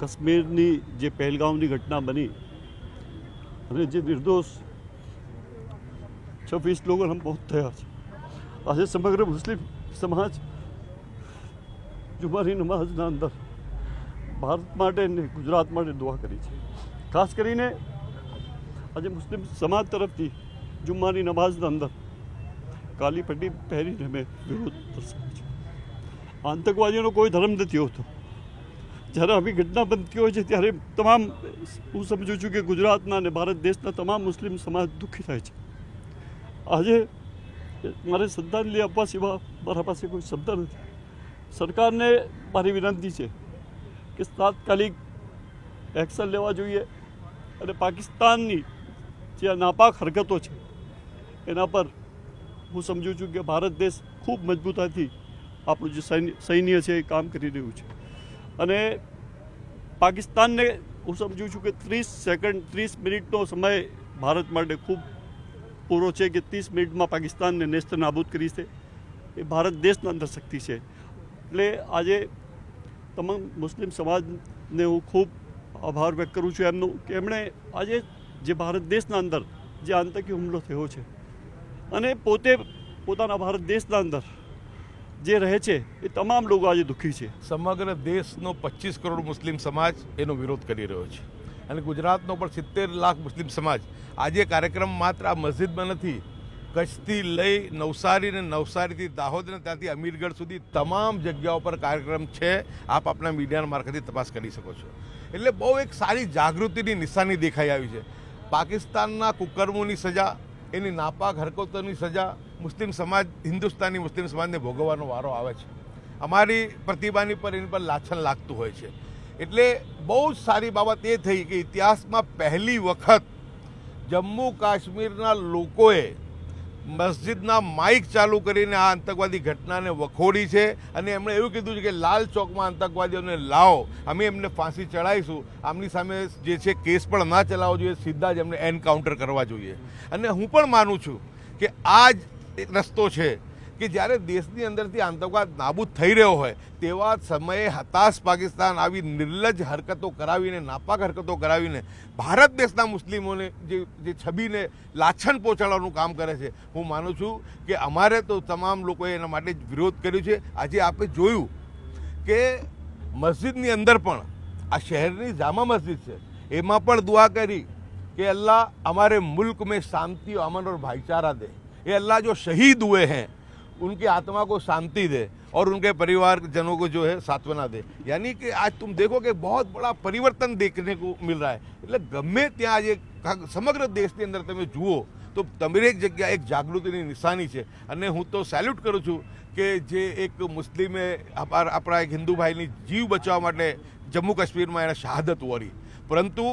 કાશ્મીરની જે પહેલગામની ઘટના બની અને જે નિર્દોષ છવ્વીસ લોકો હમ બહુ થયા છે. આજે સમગ્ર મુસ્લિમ સમાજ જુમાની નમાઝના અંદર ભારત માટે ને ગુજરાત માટે દુઆ કરી છે. ખાસ કરીને આજે મુસ્લિમ સમાજ તરફથી જુમ્માની નમાઝના અંદર કાલી પટ્ટી પહેરીને મેં વિરોધ દર્શાવ્યો છે. આતંકવાદીઓનો કોઈ ધર્મ નથી હોતો. જ્યારે આવી ઘટના બનતી હોય છે, ત્યારે તમામ હું સમજુ છું કે ગુજરાતના અને ભારત દેશના તમામ મુસ્લિમ સમાજ દુઃખી થાય છે. આજે મારે શ્રદ્ધાંજલિ આપવા સિવાય મારા પાસે કોઈ શબ્દ નથી. સરકારને મારી વિનંતી છે કે તાત્કાલિક એક્શન લેવા જોઈએ અને પાકિસ્તાનની જે નાપાક હરકતો છે, એના પર હું સમજુ છું કે ભારત દેશ ખૂબ મજબૂતાથી આપણું જે સૈન્ય છે એ કામ કરી રહ્યું છે. અને પાકિસ્તાનને હું સમજુ છું કે ત્રીસ સેકન્ડ ત્રીસ મિનિટનો સમય ભારત માટે ખૂબ પૂરો છે કે ત્રીસ મિનિટમાં પાકિસ્તાનને નેસ્ત નાબૂદ કરી છે. એ ભારત દેશના અંદર શક્તિ છે. એટલે આજે તમામ મુસ્લિમ સમાજને હું ખૂબ આભાર વ્યક્ત કરું છું એમનો કે એમણે આજે જે ભારત દેશના અંદર જે આતંકી હુમલો થયો છે અને પોતે પોતાના ભારત દેશના અંદર જે રહે છે, એ તમામ લોકો આજે દુઃખી છે. સમગ્ર દેશનો પચીસ કરોડ મુસ્લિમ સમાજ એનો વિરોધ કરી રહ્યો છે. અને ગુજરાતનો પણ સિત્તેર લાખ મુસ્લિમ સમાજ આજે કાર્યક્રમ માત્ર આ મસ્જિદમાં નથી, કચ્છથી લઈ નવસારી ને નવસારીથી દાહોદ ને ત્યાંથી અમીરગઢ સુધી તમામ જગ્યાઓ પર કાર્યક્રમ છે, આપ આપણા મીડિયાના મારફતે તપાસ કરી શકો છો. એટલે બહુ એક સારી જાગૃતિની નિશાની દેખાઈ આવી છે. પાકિસ્તાનના કુકર્મોની સજા એની નાપાક હરકતોની સજા મુસ્લિમ સમાજ, હિન્દુસ્તાની મુસ્લિમ સમાજને ભોગવવાનો વારો આવે છે. અમારી પ્રતિભાની પર એની પર લાછન લાગતું હોય છે. એટલે બહુ જ સારી બાબત એ થઈ કે ઇતિહાસમાં પહેલી વખત જમ્મુ કાશ્મીરના લોકોએ મસ્જિદના માઇક ચાલુ કરીને આ આતંકવાદી ઘટનાને વખોડી છે અને એમણે એવું કીધું છે કે લાલ ચોકમાં આતંકવાદીઓને લાવો, અમે એમને ફાંસી ચડાવીશું. આમની સામે જે છે કેસ પણ ના ચલાવવો જોઈએ, સીધા જ એમને એનકાઉન્ટર કરવા જોઈએ. અને હું પણ માનું છું કે આ જ રસ્તો છે કે જ્યારે દેશની અંદરથી આતંકવાદ નાબૂદ થઈ રહ્યો હોય, તેવા સમયે હતાશ પાકિસ્તાન આવી નિર્લજ હરકતો કરાવીને, નાપાક હરકતો કરાવીને, ભારત દેશના મુસ્લિમોને જે જે છબીને લાછન પહોંચાડવાનું કામ કરે છે. હું માનું છું કે અમારે તો તમામ લોકોએ એના માટે વિરોધ કર્યો છે. આજે આપણે જોયું કે મસ્જિદની અંદર પણ, આ શહેરની જામા મસ્જિદ છે, એમાં પણ દુઆ કરી કે અલ્લાહ અમારે મુલ્ક મેં શાંતિ, અમન ઓર ભાઈચારા દે. એ અલ્લાહ જો શહીદ હુએ હૈ उनकी आत्मा को शांति दे और उनके परिवारजनों को जो है सांत्वना दे यानी कि आज तुम देखो कि बहुत बड़ा परिवर्तन देखने को मिल रहा है એટલે ગમે ત્યાં આજે સમગ્ર દેશની અંદર તમે જુઓ તો દરેક જગ્યા એક જાગૃતિની નિશાની છે અને હું તો સેલ્યુટ કરું છું કે જે એક મુસ્લિમે આપણા આપણા એક હિન્દુ ભાઈની જીવ બચાવવા માટે જમ્મુ કાશ્મીરમાં એણે શહાદત વરી પરંતુ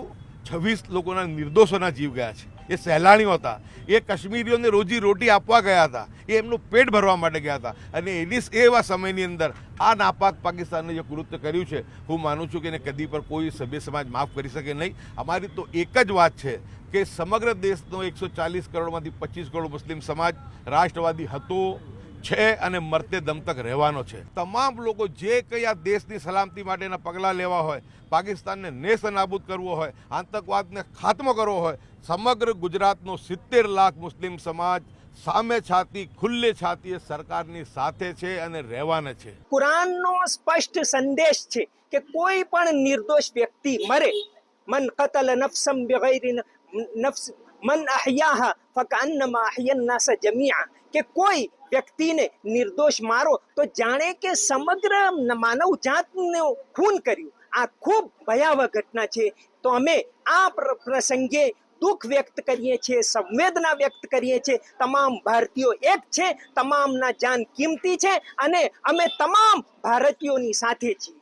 છવ્વીસ લોકોના નિર્દોષોના જીવ ગયા છે. એ સહેલાણીઓ હતા. એ કાશ્મીરીઓને રોજી રોટી આપવા ગયા હતા. એ એમનું પેટ ભરવા માટે ગયા હતા. અને એની એવા સમયની અંદર આ નાપાક પાકિસ્તાને જે કૃત્ય કર્યું છે, હું માનું છું કે એને કદી પર કોઈ સભ્ય સમાજ માફ કરી શકે નહીં. અમારી તો એક જ વાત છે કે સમગ્ર દેશનો એકસો ચાલીસ કરોડમાંથી પચીસ કરોડ મુસ્લિમ સમાજ રાષ્ટ્રવાદી હતો. છે અને મરતે દમ તક રહેવાનો છે. તમામ લોકો જે કંઈ આ દેશની સલામતી માટેના પગલાં લેવા હોય, પાકિસ્તાનને નેસ નાબૂદ કરવો હોય, આતંકવાદને ખાત્મો કરવો હોય, સમગ્ર ગુજરાતનો સિત્તેર લાખ મુસ્લિમ સમાજ સામે છાતી, ખુલ્લે છાતીએ સરકારની સાથે છે અને રહેવાના છે. કુરાનનો સ્પષ્ટ સંદેશ છે કે કોઈ પણ નિર્દોષ વ્યક્તિ મરે. મન કતલ નફસમ બગૈર નફસ, મન અહયાહા, ફકઅન્નમા અહયન નાસ જમીઆ. કે કોઈ વ્યક્તિને નિર્દોષ મારો, તો જાણે કે સમગ્ર માનવ જાતનું ખૂન કર્યું. આ ખૂબ ભયાવહ ઘટના છે. તો અમે આ પ્રસંગે દુઃખ વ્યક્ત કરીએ છીએ, સંવેદના વ્યક્ત કરીએ છીએ. તમામ ભારતીયો એક છે, તમામના જાન કિંમતી છે અને અમે તમામ ભારતીયોની સાથે છીએ.